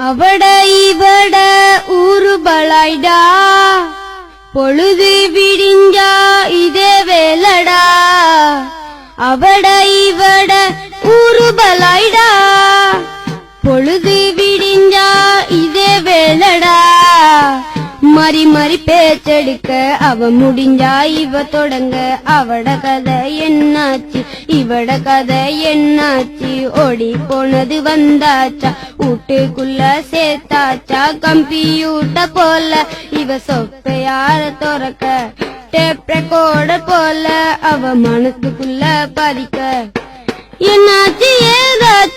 அவட இவட ஊரு பொழுது விடிஞ்சா இதே வேலடா. அவட இவட ஊரு மாறி மாறி பேச்செடுக்க. அவ முடிஞ்சா இவ தொடங்க. அவட கதை என்னாச்சு? இவட கதை என்னாச்சு? ஓடி போனது வந்தாச்சா? வீட்டுக்குள்ள சேர்த்தாச்சா? கம்பியூட்ட போல. இவ சொப்பையார துறக்க? டேப் ரெக்கார்டர் போல. அவ மனசுக்குள்ள பதிக்க. என்னாச்சு? ஏதாச்சு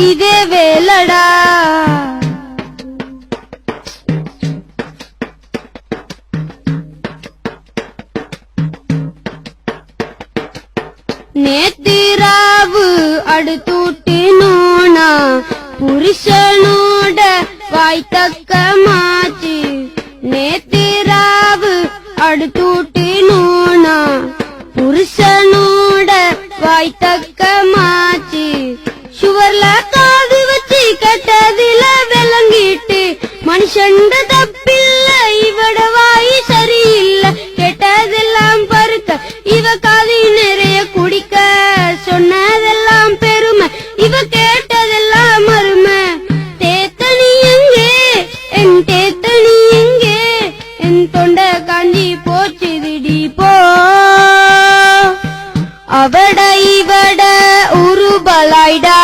விடிஞ்சா இதே வேலடா. நேத்திராவு அடுத்துட்டினோனா புருஷனோட வாய்த்தக்க மாச்சு. நேத்திராவு அடுத்துட்டினோனா புருஷனோட வாய்த்தக்க செண்ட தப்பில்ல. இவட வாய் சரியில்லை. கெட்டதெல்லாம் பருக்க. இவ காதி நிறைய குடிக்க. சொன்னதெல்லாம் பெருமை. இவ கேட்டதெல்லாம் மருமை தேத்தனி எங்கே? என் தேத்தனி எங்கே? என் தொண்ட காஞ்சி போச்சு திடி போ. அவட இவட உருபலாய்டா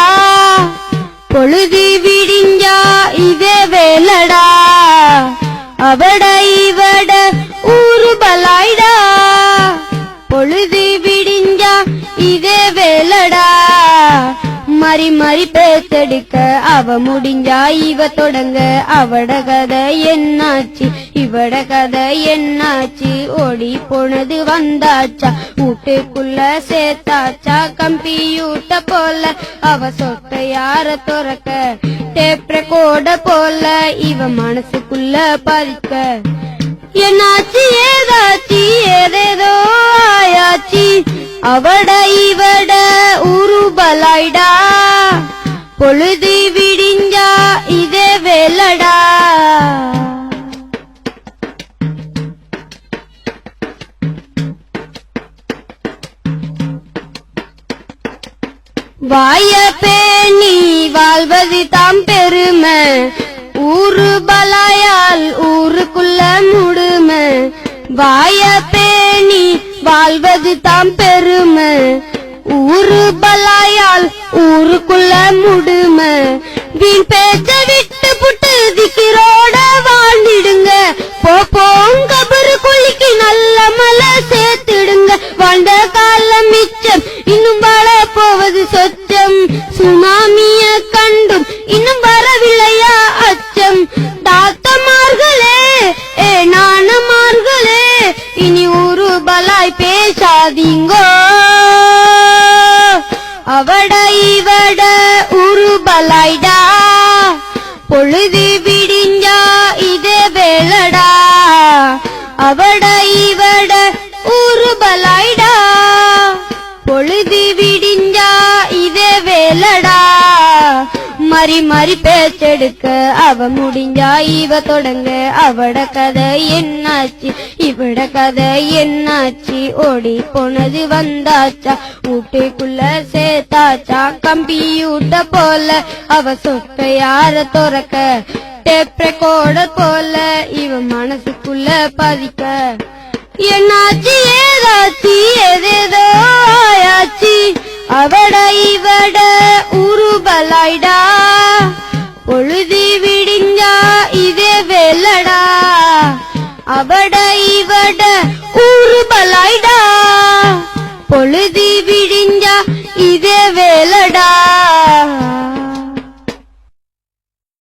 பொழுது விடிஞ்சா இதே வேலடா. அவட இவட உருபலாய்டா பொழுது விடிஞ்சா இதே வேலடா. மறி மறி பேத்தெடுக்க அவ முடிஞ்சா இவ தொடங்க. அவட கதை என்னாச்சு? இவட கதை என்னாச்சு? ஓடி போனது வந்தாச்சா? வீட்டுக்குள்ள சேர்த்தாச்சா? கம்பியூட்ட போல அவ சொத்தை யார துறக்க? டேப்ரகோட போல இவ மனசுக்குள்ள பதிக்க. என்னாச்சு ஏதாச்சு ஏதேதோ ஆயாச்சு. அவட இவட உருபலாயிடா பொழுது விடிஞ்சா இதே வேலடா. வாய பேணி வாழ்வது தாம் பெருமை. ஊரு பலாயால் ஊருக்குள்ள முடுமை. வாய பேணி வாழ்வது தாம் பெருமை. ஊரு பலாயால் ஊருக்குள்ள முடுமை. வீண் சொச்சம் சுனாமிய கண்டும் இன்னும் வரவில்லையா அச்சம்? தாத்தமார்களே ஏ நாணமார்களே இனி ஒரு பலாய் பேசாதீங்கோ. அவட இவட ஒரு பலாய்டா. பொழுது விடிஞ்சா இதே வேலடா அவட இவட இதே மறி மறி பேச்செடுக்க அவ முடிஞ்சா இவ தொடங்க. அவட கதை என்னாச்சு? இவட கதை என்னாச்சு? ஓடி போனது வந்தாச்சா? வீட்டுக்குள்ள சேர்த்தாச்சா? கம்ப்யூட்டர் போல அவ சொத்த யார துறக்க? டேப் போல இவ மனசுக்குள்ள பதிக்க. என்னாச்சு? ஏதாச்சு? எதேதோ ஆயாச்சு. அவட இவட உருபலாய்டா பொழுதி விடிஞ்சா இதே வேலடா அவட இவட உருபலாய்டா பொழுதி